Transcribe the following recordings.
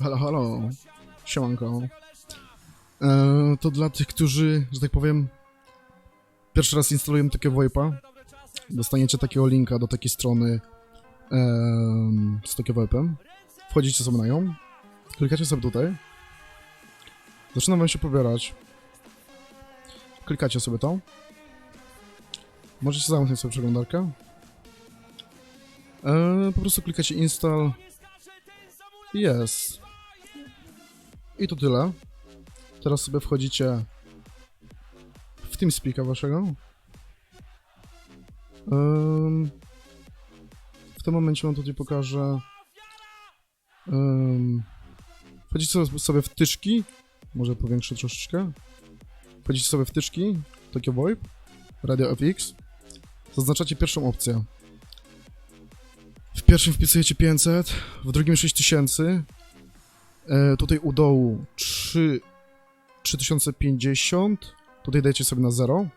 Halo, halo. Siemanko. E, to dla tych, którzy, że tak powiem, pierwszy raz instalują takiego VoIPa, dostaniecie takiego linka do takiej strony em, z takim VoIPem. Wchodzicie sobie na nią, klikacie sobie tutaj. Zaczyna wam się pobierać. Klikacie sobie to. Możecie zamknąć sobie przeglądarkę. E, po prostu klikacie install. Jest. I to tyle. Teraz sobie wchodzicie w TeamSpeaka waszego. Ym, w tym momencie wam tutaj pokażę. Ym, wchodzicie sobie- w tyczki. Może powiększę troszeczkę. Wchodzicie sobie w tyczki. Takie VoIP. Radio FX. Zaznaczacie pierwszą opcję. W pierwszym wpisujecie 500, w drugim 6000. E, tutaj u dołu 3, 3050. Tutaj dajecie sobie na 0.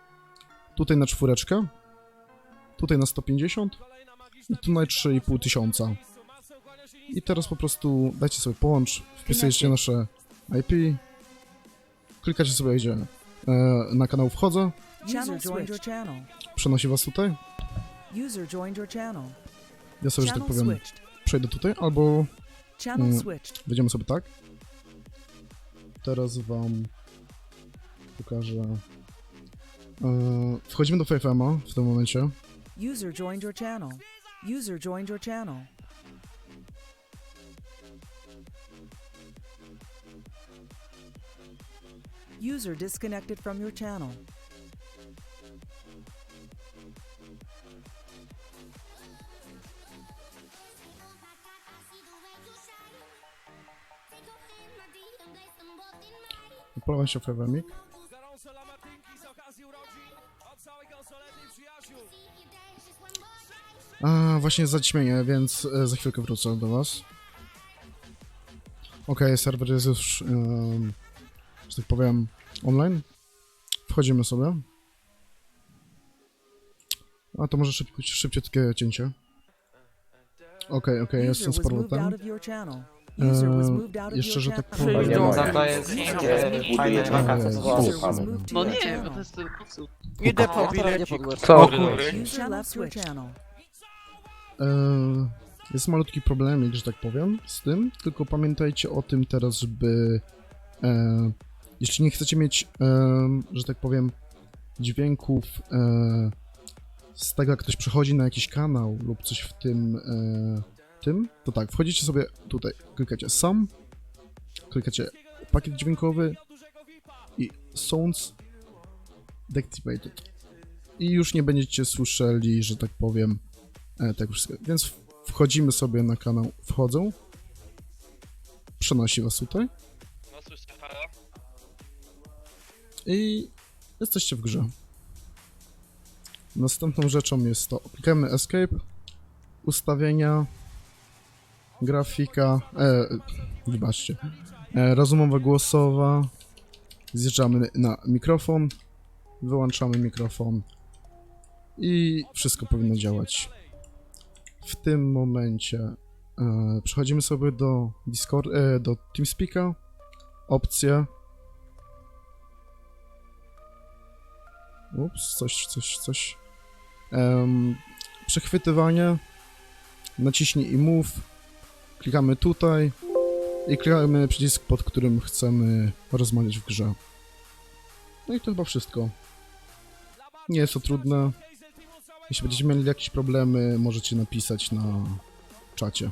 Tutaj na czwóreczkę. Tutaj na 150. I tu na 3,5 tysiąca. I teraz po prostu dajcie sobie połącz, wpisujecie nasze IP. Klikacie sobie gdzie e, na kanał wchodzę. Przenosi was tutaj. Ja sobie, że tak powiem, przejdę tutaj, albo Channel Mm. switched. Wejdziemy sobie tak. Teraz wam pokażę. Eee, wchodzimy do FFM-a w tym momencie. User joined your channel. User joined your channel. User disconnected from your channel. Odpalałem się FFM-ik. A, właśnie zaćmienie, więc e, za chwilkę wrócę do was. Okej, serwer jest już, em, że tak powiem, online. Wchodzimy sobie. A to może szybciutkie cięcie. Okej, okej, User jestem z powrotem. Eee, jeszcze, że tak powiem- Nie No, mogę. to jest takie fajne wakacje No nie, bo to jest tylko cud. Idę po bilecik. Co? Eee, jest malutki problemik, że tak powiem, z tym, tylko pamiętajcie o tym teraz, żeby e, jeśli nie chcecie mieć, em, że tak powiem, dźwięków e, z tego, jak ktoś przechodzi na jakiś kanał lub coś w tym, e, tym, to tak, wchodzicie sobie tutaj, klikacie Some, klikacie pakiet dźwiękowy i Sounds Deactivated. I już nie będziecie słyszeli, że tak powiem, e, tego wszystkiego. Więc wchodzimy sobie na kanał Wchodzę. Przenosi was tutaj No i jesteście w grze. Następną rzeczą jest to, klikamy Escape, ustawienia, grafika, e, wybaczcie, e, rozumowa głosowa, zjeżdżamy na mikrofon, wyłączamy mikrofon i wszystko powinno działać. W tym momencie e, przechodzimy sobie do Discord, e, do TeamSpeaka, opcje, Ups, coś, coś, coś. Em, przechwytywanie. Naciśnij i move. Klikamy tutaj. I klikamy przycisk, pod którym chcemy rozmawiać w grze. No i to chyba wszystko. Nie jest to trudne. Jeśli będziecie mieli jakieś problemy, możecie napisać na czacie.